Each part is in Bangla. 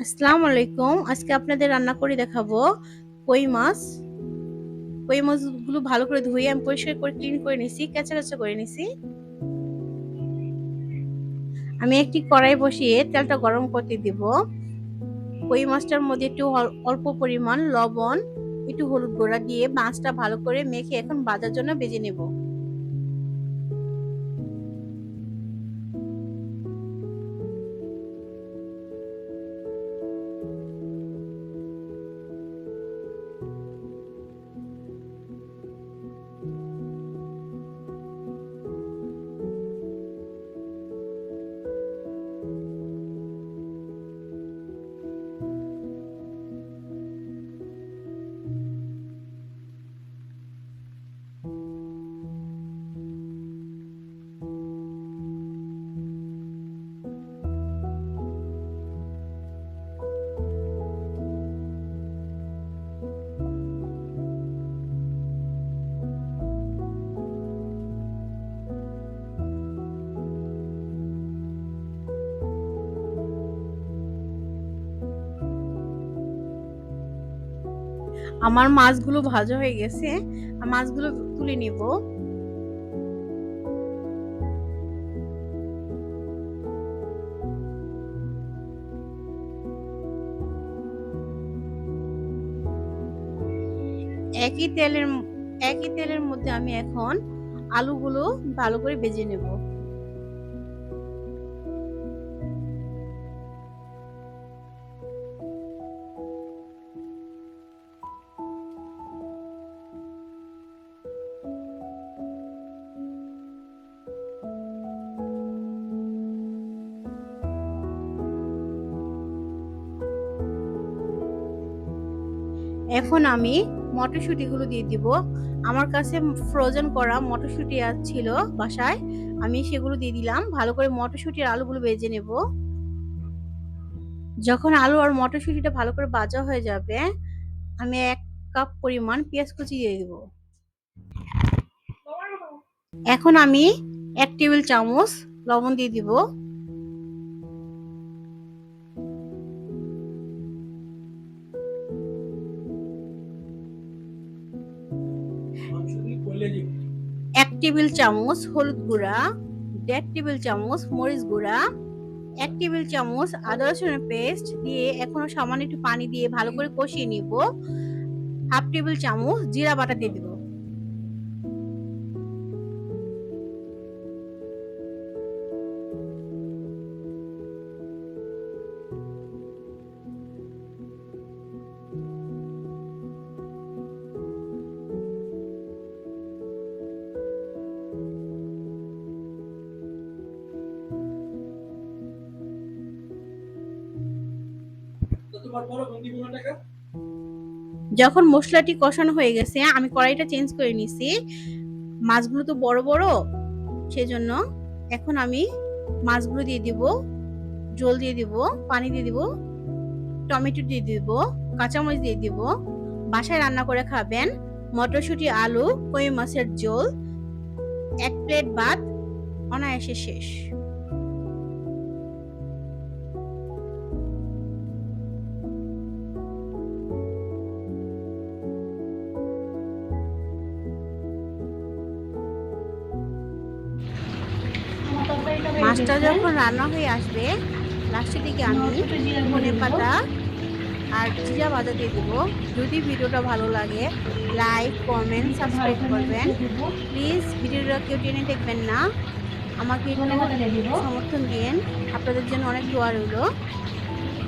আসসালামু আলাইকুম আজকে আপনাদের রান্না করে দেখাবো কই মাছ। কই মাছগুলো ভালো করে ধুয়ে আমি পরিষ্কার করে ক্লিন করে নিছি কাঁচা কাঁচা করে নিছি। আমি একটি কড়াই বসিয়ে তেলটা গরম করতে দিব। কই মাছটার মধ্যে একটু অল্প পরিমাণ লবণ, একটু হলুদ গুঁড়া দিয়ে মাছটা ভালো করে মেখে এখন বাজার জন্য বেজে নেব। আমার মাছগুলো ভাজা হয়ে গেছে। মাছগুলো তুলে নিব। একই তেলের একই তেলের মধ্যে আমি এখন আলুগুলো ভালো করে ভেজে নেব। এখন আমি মটরশুঁটিগুলো দিয়ে দিব। আমার কাছে ফ্রোজেন করা মটরশুঁটি ছিল বাসায়। আমি সেগুলো দিয়ে দিলাম। ভালো করে মটরশুঁটির আলুগুলো বেজে নেব। যখন আলু আর মটরশুঁটিটা ভালো করে ভাজা হয়ে যাবে, আমি এক কাপ পরিমাণ পেঁয়াজ কুচি দিয়ে দেব। এখন আমি এক টেবিল চামচ লবণ দিয়ে দিব। এক টেবিল চামচ হলুদ গুঁড়া, দেড় টেবিল চামচ মরিচ গুঁড়া, এক টেবিল চামচ আদা রসুনের পেস্ট দিয়ে এখনও সামান্য একটু পানি দিয়ে ভালো করে কষিয়ে নিব। হাফ টেবিল চামচ জিরা বাটা দিয়ে দিব। যখন মশলাটি কষানো হয়ে গেছে, আমি কড়াইটা চেঞ্জ করে নিছি। মাছগুলো তো বড় বড়, সেজন্য এখন আমি মাছগুলো দিয়ে দিব, জল দিয়ে দিব, পানি দিয়ে দিব, টমেটো দিয়ে দিব, কাঁচামরিচ দিয়ে দিব। বাসায় রান্না করে খাবেন মটরশুঁটি, আলু, কই মাছের জল এক প্লেট ভাত, অনায়াসে শেষ। মাছটা যখন রান্না হয়ে আসবে লাস্টের দিকে আমি ধনে পাতা আর জিরা ভাজা দিয়ে দেবো। যদি ভিডিওটা ভালো লাগে লাইক কমেন্ট সাবস্ক্রাইব করবেন। প্লিজ ভিডিওটা কেউ টেনে দেখবেন না। আমাকে সমর্থন দিন আপনাদের জন্য অনেক দোয়া রইল।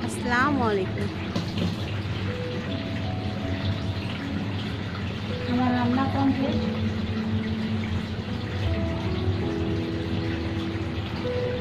আসসালামু আলাইকুম। আমার রান্না কমপ্লিট